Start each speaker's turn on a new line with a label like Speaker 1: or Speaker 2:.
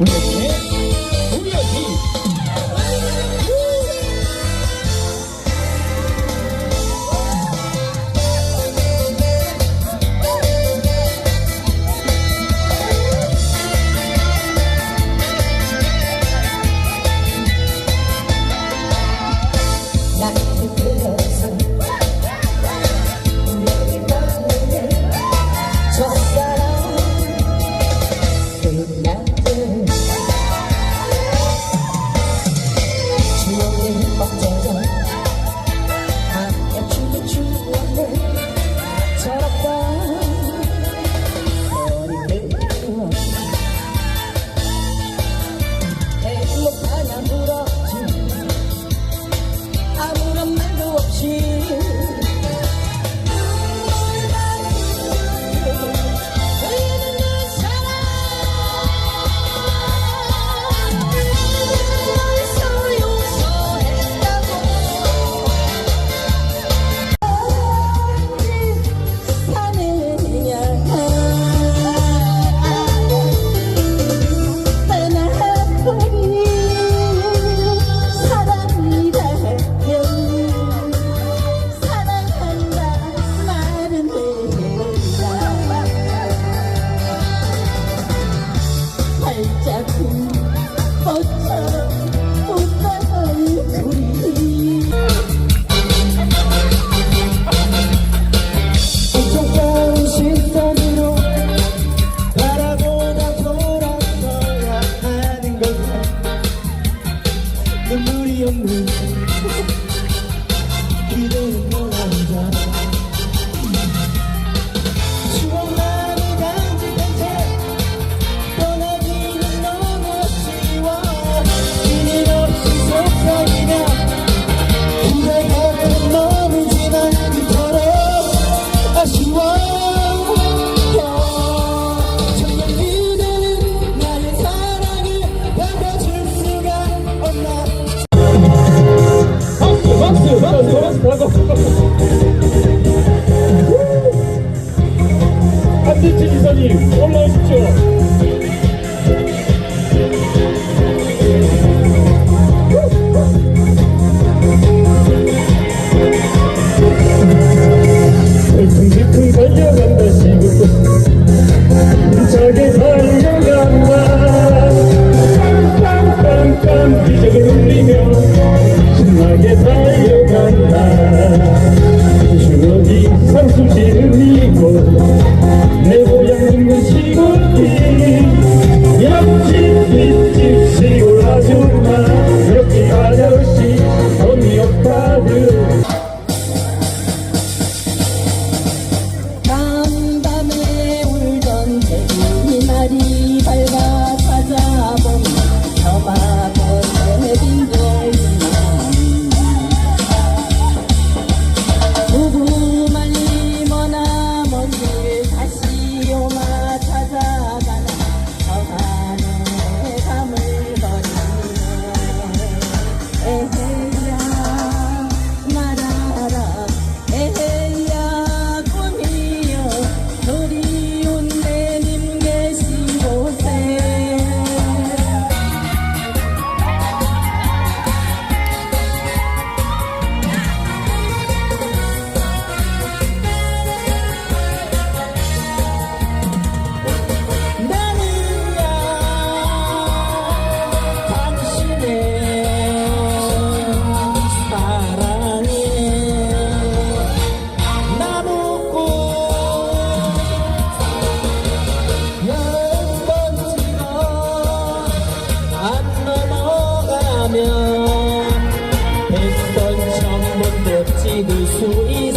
Speaker 1: Нет. gönlüm. 양세치
Speaker 2: 지사님 올라오십시오. 신나게 달려간다. 주먹이
Speaker 1: 삼수지는 do sul